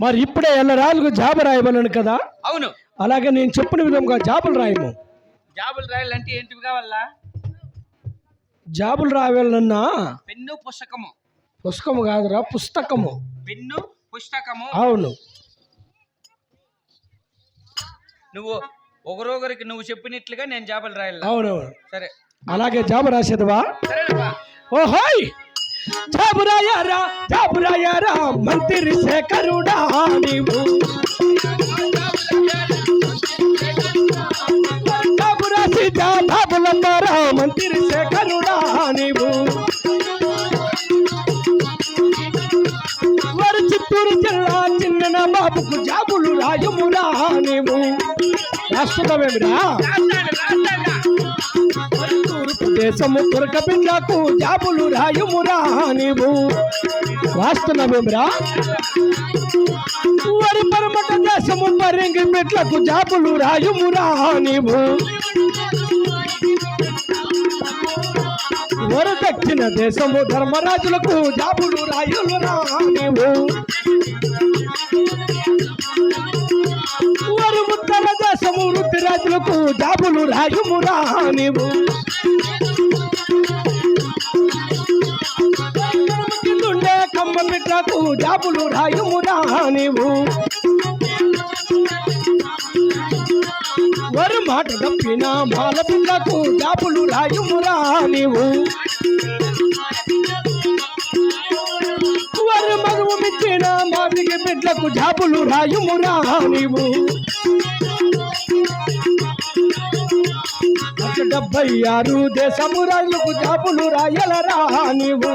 మరి ఇప్పుడే ఎల్లరాళ్ళకు జాబు రాయమన్నాను కదా? అవును. అలాగే నేను చెప్పిన విధంగా జాబులు రాయము. జాబులు రాయాలంటే ఏంటివి కావాలా? జాబులు రాయాలన్నా పెన్ను పుస్తకము. పుస్తకము కాదురా పుస్తకము. పెన్ను పుస్తకము. అవును. నువ్వు ఒకరొకరికి నువ్వు చెప్పినట్లుగా నేను జాబులు రాయాలి. అవునవును. సరే. అలాగే జాబు రాసేదివా? సరేనప్పా ఓహోయ్ జాబు రా జాబు రాయారా మంత్రి శేఖరుడా నీవు. జాబు రాసి జాబులందరా మంత్రి శేఖరుడా నీవు. వారు చిత్తూరు జిల్లా చిన్న బాబుకు జాబులు రాయమురా నీవు. రాష్ట్రమేమిరా దేశము తురక జాబులు రాయుమురా నీవు రాస్తున్నావేమిరా వరి పరమట దేశము పరింగి బిడ్డలకు జాబులు రాయుమురా నీవు వరు దేశము ధర్మరాజులకు జాబులు రాయులురా నీవు వరు ఉత్తర దేశము వృత్తిరాజులకు జాబులు రాయుమురా నీవు కిందుండే కమ్మ బిడ్డకు జాబులు రాయుమురా నీవు వరు మాట తప్పిన మాల బిడ్డకు జాబులు రాయుమురా నీవు వరు మగువు మిచ్చిన మాదిగ బిడ్డకు జాబులు రాయుమురా నీవు అటు డెబ్బై ఆరు దేశము రాజులకు జాబులు రాయలరా నీవు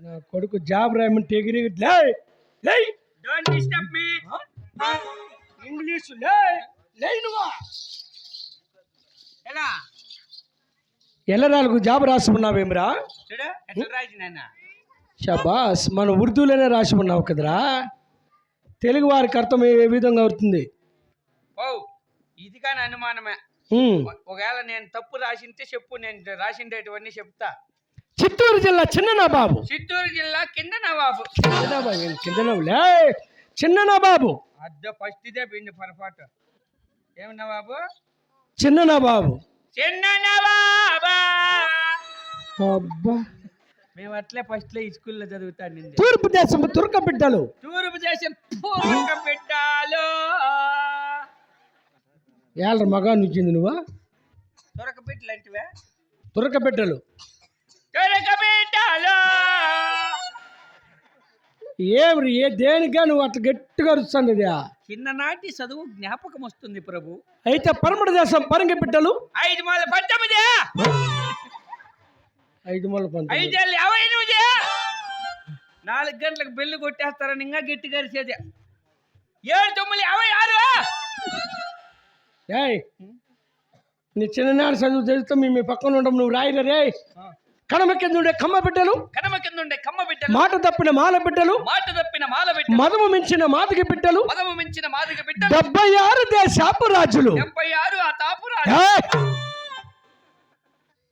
నా కొడుకు జాబ్ రాయమంటే ఎగిరి లే లే. డోంట్ డిస్టర్బ్ మీ ఇంగ్లీషు లే లే నువ్వా. ఎలా? ఎల్లరాలకు జాబ్ రాసి ఉన్నావేమిరా చూడు ఎట్లా షబాస్ మన ఉర్దూలోనే రాసి ఉన్నావు కదరా. తెలుగు వారికి అర్థం ఏ విధంగా అవుతుంది. ఓ ఇది కానీ అనుమానమే. ఒకవేళ నేను తప్పు రాసింటే చెప్పు నేను రాసిండేటివన్నీ చెప్తా. చిత్తూరు జిల్లా చిన్న బాబు? చిత్తూరు జిల్లా కింద నవాబు కింద చిన్న బాబు? అద్ద ఫస్ట్ ఇదే పిండి పొరపాటు. ఏమి నవాబు చిన్న బాబు? చిన్న నవాబా అబ్బా! మేము అట్లే ఫస్ట్లో ఈ స్కూల్లో చదువుతాను తూర్పు దేశం తుర్క బిడ్డలు. తూర్పు దేశం పూర్వక పెట్టాలో ఏళ్ళ మగా నుంచింది నువ్వా? తొరక పెట్టలు అంటివే పెట్టాలో ఏం దేనిగా నువ్వు అట్లా గట్టిగా అరుస్తుంది చిన్ననాటి చదువు జ్ఞాపకం వస్తుంది ప్రభు. అయితే పరమట దేశం పరంగి బిడ్డలు? ఐదు మాల పంతొమ్మిది ఐదు మూల పంతొమ్మిది ఐదేళ్ళు యాభై ఎనిమిది నాలుగు గంటలకు బెల్లు కొట్టేస్తారని ఇంకా గట్టి గరిచేది ఏడు తొమ్మిది యాభై ఆరు! ఏయ్ నీ చిన్ననాడు చదువు చదివితే మీ మీ పక్కన ఉండడం నువ్వు రాయలే రే. కడమ కింద ఉండే కమ్మ బిడ్డలు కడమ కింద ఉండే కమ్మ బిడ్డలు మాట తప్పిన మాల బిడ్డలు మాట తప్పిన మాల బిడ్డ మదము మించిన మాదిగ బిడ్డలు పదము మించిన మాదిక బిడ్డ డెబ్బై ఆరు దేశాపు రాజులు. డెబ్బై ఆరు ఆ తాపురా ఏయ్!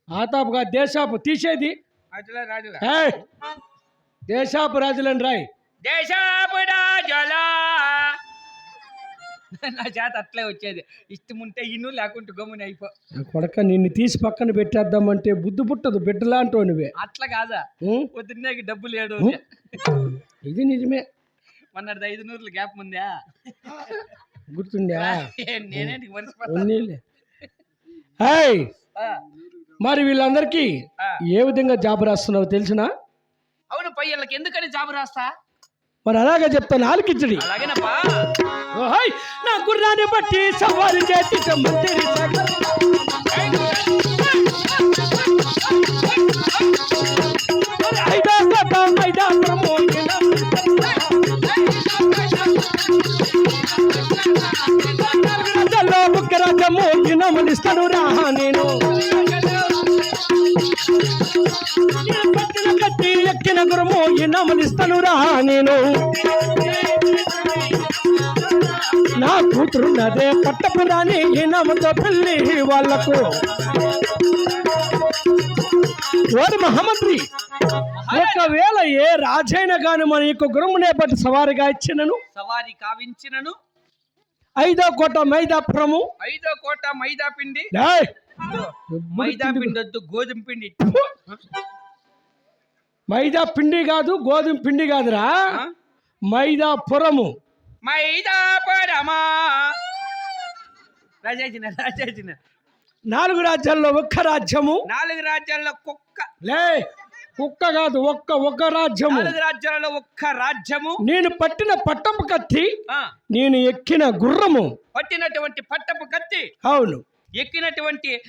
ఆతాపుగా దేశాపు తీసేది. రాజుల రాజుల! దేశాపు రాజులని రాయ్. దేశాపుడా జల నా చేత అట్లే వచ్చేది. ఇష్టం ఉంటే ఇన్ను లేకుంటే గమ్మున అయిపో. కొడక నిన్ను తీసి పక్కన పెట్టేద్దామంటే బుద్ధి పుట్టదు బిడ్డలాంటో నువ్వే అట్లా కాదా? ఉం? పొద్దున్నేకి డబ్బు లేడు ఇది నిజమే. మొన్నటి ఐదు నూరులు గ్యాప్ ఉందా? గుర్తుందా. ఏయ్! ఆ, మరి వీళ్ళందరికీ. ఏ విధంగా జాబ్ రాస్తున్నావు తెలిసినా? అవును పై వీళ్ళకి ఎందుకని జాబు రాస్తా? మరి అలాగే చెప్తాను ఆలకించడి నా గుర్రాన్ని బట్టి సవారి మంత్రి మోగినమలిస్తాను గురము ఇనమలిస్తాను రా నేను. నా కూతురున్నదే పట్టపురాని ఇనముతో పెళ్ళి వాళ్ళకు ఓరి మహామంత్రి. ఒకవేళ ఏ రాజైన గాని మన యొక్క గురుమునే బట్టి సవారిగా ఇచ్చినను. సవారి కావించినను. ఐదో కోట మైదాపురము ఐదో కోట మైదా పిండి! మైదా పిండి వద్దు గోధుమ పిండి. మైదా పిండి కాదు గోధుమ పిండి కాదురా. మైదా పరమా. రాజాచిన రాజాచిన నాలుగు రాజ్యాల్లో ఒక్క రాజ్యము. నాలుగు రాజ్యాల్లో కుక్క. లే కుక్క కాదు ఒక్క ఒక్క రాజ్యము. నాలుగు రాజ్యాలలో ఒక్క రాజ్యము. నేను పట్టిన పట్టపు కత్తి నేను ఎక్కిన గుర్రము. పట్టినటువంటి పట్టపు కత్తి. అవును. ఎక్కినటువంటి.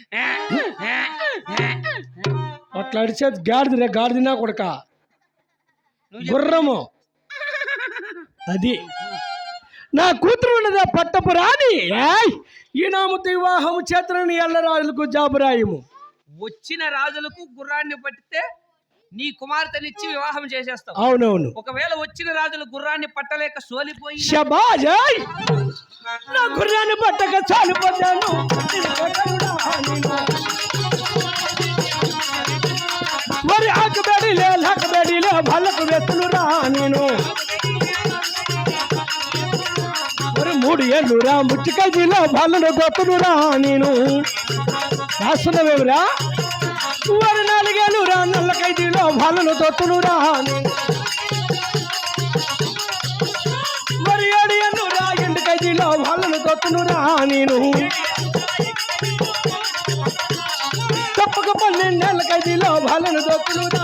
అట్లా అడిచేది గాడిదిరా గాడిదినా కొడక. గుర్రము. అది. నా కూతురు ఉన్నదా పట్టపు రాని ఏయ్! ఈ నామతో వివాహము చేతనని ఎల్లరాజులకు జాబురాయము వచ్చిన రాజులకు గుర్రాన్ని పట్టితే నీ కుమార్తెనిచ్చి వివాహం చేసేస్తావు. అవునవును. ఒకవేళ వచ్చిన రాజులు గుర్రాన్ని పట్టలేక సోలిపోయి షబాజ్ ఏయ్! నా గుర్రాన్ని పట్టక చాలిపోతాను మరి ఆకబెడిలే లకబెడిలే భలకు వెతులు రా నేను మరి మూడు ఏళ్ళు రా ముచ్చికైదిలో భలను గొప్పను రా నేను రాస్తున్నావేమిరా మరి నాలుగేళ్ళు రా నల్ల ఖైదీలో భలను దొత్తును రా మరి ఏడు ఏళ్ళు రా ఎండు ఖైదీలో భలను దొత్తును రా నేను పన్నెండేళ్ళ ఖైదీలో భలను దొత్తును రా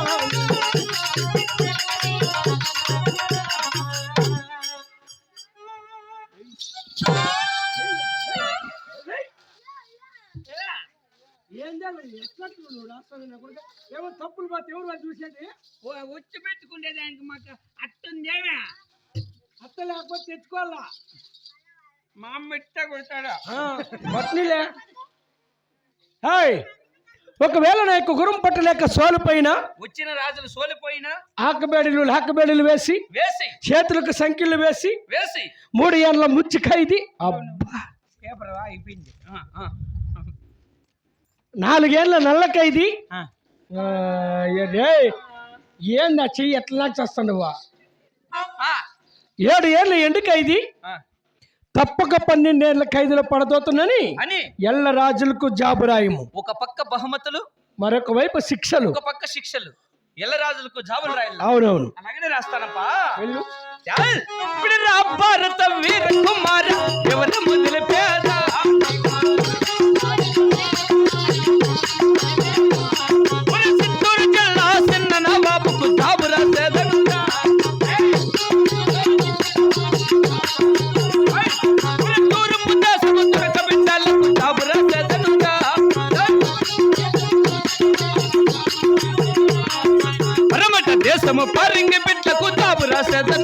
ఏమో తప్పులు పోతే ఎవరు వాళ్ళు చూసేది? వచ్చి పెట్టుకునేదానికి మాకు అట్టుందేమే. అత్త లేకపోతే తెచ్చుకోవాలా? మా అమ్మ ఇట్ట కొడతాడా? పత్నిలే హాయ్ ఒకవేళ నా యొక్క గురం పట్టలేక సోలు పైన వచ్చిన రాజులు సోలిపోయినా ఆకబేడీలు లాకబేడీలు వేసి వేసి చేతులకు సంఖ్యలు వేసి వేసి. మూడు ఏళ్ళ ముచ్చి ఖైదీ అబ్బా అయిపోయింది. ఆ, ఆ, నాలుగేళ్ళ నల్ల ఖైదీ ఏ ఏందా చెయ్యి ఎట్లా చేస్తాడువా ఆ, ఏడు ఏళ్ళ ఎండు ఖైదీ ఆ. తప్పక పన్నెండేళ్ళ ఖైదీలో పడదోతున్నని అని ఎల్ల రాజులకు జాబురాయము ఒక పక్క బహుమతులు మరొక వైపు శిక్షలు. ఒక పక్క శిక్షలు. ఎల్ల రాజులకు జాబులు రాయాలి అవునవును. అలాగనే రాస్తానప్పా. వెళ్ళు. ఇప్పుడు రా భారత వీర కుమార. ఎవరు మొదలు పేద జాబు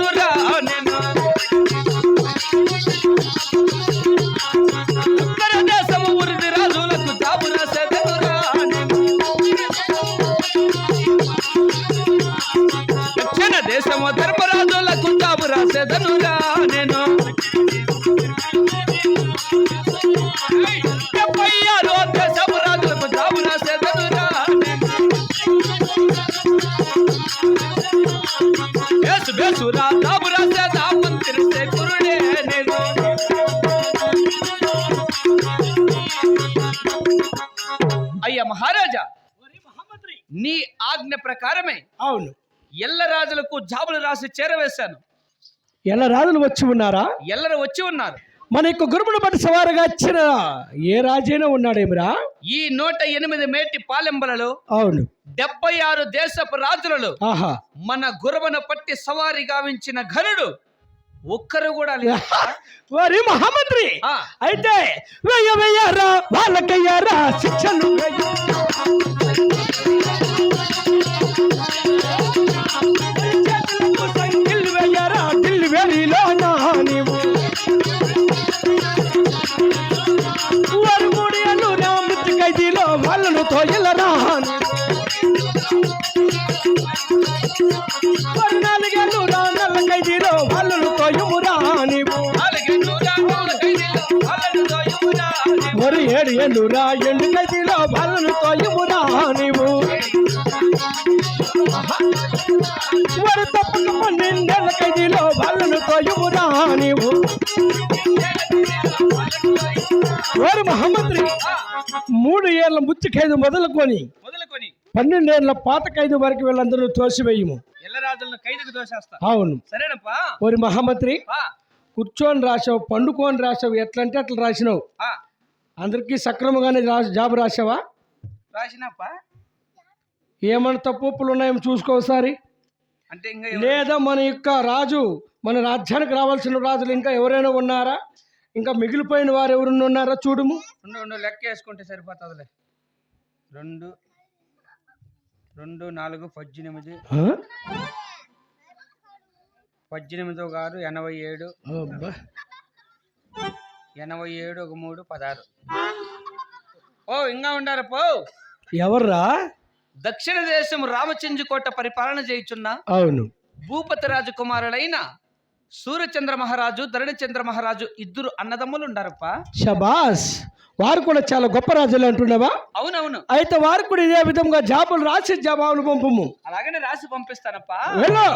బేసు బేసు రా జాబు రాసేదా మంత్రి కురుడే నేను. అయ్యా మహారాజా నీ ఆజ్ఞ ప్రకారమే అవును. ఎల్ల రాజులకు జాబులు రాసి చేరవేశాను. ఎలా రాజులు వచ్చి ఉన్నారా? ఎల్లరు వచ్చి ఉన్నారు. మన యొక్క గురుమును బట్టి సవారుగా వచ్చిన ఏ రాజైనా ఉన్నాడేమిరా? ఈ నూట ఎనిమిది మేటి పాలెంబలలో అవును. డెబ్బై ఆరు దేశపు రాజులలో ఆహా. మన గురవను పట్టి సవారి గావించిన ఘనుడు ఒక్కరు కూడా లేరు? వారి మహామంత్రి. ఆ, అయితే వెయ్య వెయ్యారా వాళ్ళకయ్యారా శిక్షలు. రాయనురా ఎండు నదిలో బలను తోయమురా నీవు. వరు తప్పక పన్నెండేళ్ళ కదిలో బలను తోయమురా నీవు. వారు మహమ్మద్రి మూడు ఏళ్ళ ముచ్చు ఖైదు మొదలుకొని పన్నెండేళ్ళ పాత ఖైదు వరకు వీళ్ళందరూ తోసివేయము. అవును. సరేనప్పా? ఓరి మహమ్మద్రి కూర్చొని రాసావు పండుకోని రాసావు ఎట్లంటే అట్లా రాసినావు. అందరికీ సక్రమంగానే రా జాబ్ రాసావా రాసినప్పా ఏమైనా తప్పులు ఉన్నాయేమో చూసుకో ఒకసారి. అంటే ఇంకా ఎవరు- లేదా మన యొక్క రాజు మన రాజ్యానికి రావాల్సిన రాజులు ఇంకా ఎవరైనా ఉన్నారా? ఇంకా మిగిలిపోయిన వారు ఎవరైనా ఉన్నారా చూడుము. ఉండు ఉండు లెక్క వేసుకుంటే సరిపోతుందిలే. రెండు రెండు నాలుగు పద్దెనిమిది? పద్దెనిమిది ఒక ఆరు ఎనభై ఏడు. అబ్బా. ఎనభై ఏడు ఒక మూడు పదహారు. ఓ ఇంకా ఉండారు పో. ఎవర్రా? దక్షిణ దేశం రామచంద్రకోట పరిపాలన చేయుచున్న అవును. భూపతి రాజు కుమారులైన సూర్యచంద్ర మహారాజు ధరణిచంద్ర మహారాజు ఇద్దరు అన్నదమ్ములు ఉండారప్ప షబాస్ వారు కూడా చాలా గొప్ప రాజులు అంటున్నావా? అవునవును. అయితే వారు కూడా ఇదే విధంగా జాబులు రాసి జవాబులు పంపము. అలాగనే రాసి పంపిస్తానప్పా. వెళ్ళు.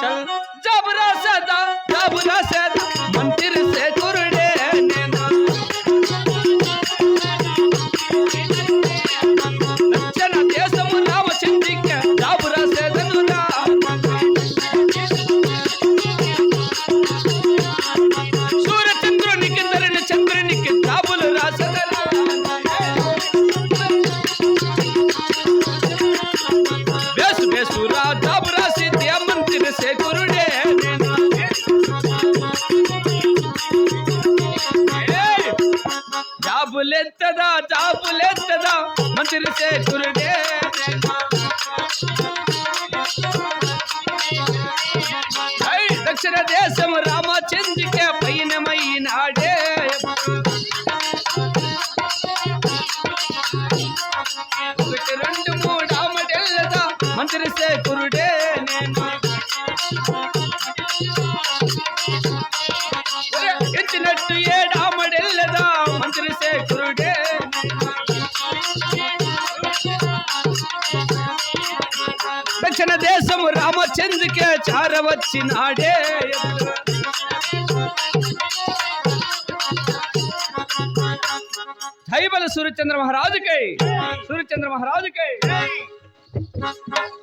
చల్ జాబు రాసేదా జాబు రాసేదా మంత్రి సేకురుడే దక్షిణ దేశం రామచంద్రికే పైనమైనాడే. ఒకటి రెండు మూడు ఆమడెల్లదా మంత్రి సేకురుడే నేను ఎత్తినట్టు ఏ రామచంద్రకే చారవచ్చినాడే ధైబల సూర్యచంద్ర మహారాజుకై. సూర్యచంద్ర మహారాజుకై.